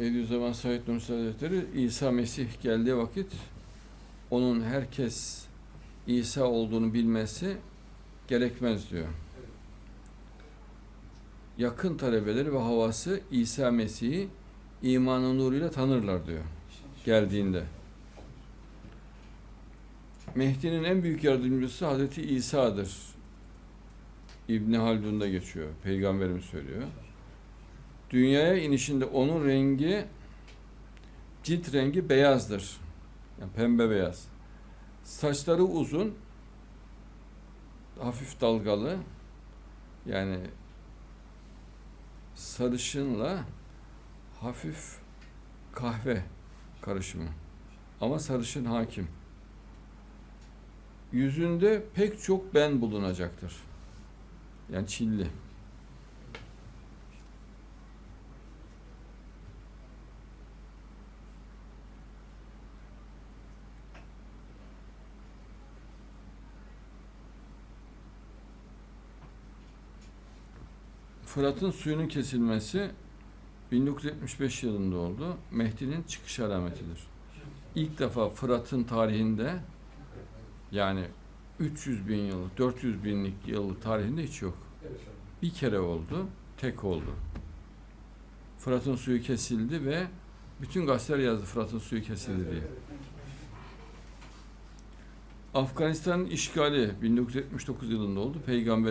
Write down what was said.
Bediüzzaman Said Nursi Hazretleri İsa Mesih geldiği vakit onun herkes İsa olduğunu bilmesi gerekmez diyor. Yakın talebeleri ve havası İsa Mesih'i imanın nuruyla tanırlar diyor geldiğinde. Mehdi'nin en büyük yardımcısı Hazreti İsa'dır. İbni Haldun'da geçiyor. Peygamberimiz söylüyor. Dünyaya inişinde onun rengi cilt rengi beyazdır. Yani pembe beyaz. Saçları uzun, hafif dalgalı. Yani sarışınla hafif kahve karışımı. Ama sarışın hakim. Yüzünde pek çok ben bulunacaktır. Yani çilli. Fırat'ın suyunun kesilmesi 1975 yılında oldu. Mehdi'nin çıkış alametidir. İlk defa Fırat'ın tarihinde yani 300 bin yıllık, 400 binlik yıllık tarihinde hiç yok. Bir kere oldu, tek oldu. Fırat'ın suyu kesildi ve bütün gazeteler yazdı Fırat'ın suyu kesildi diye. Afganistan'ın işgali 1979 yılında oldu. Peygamberin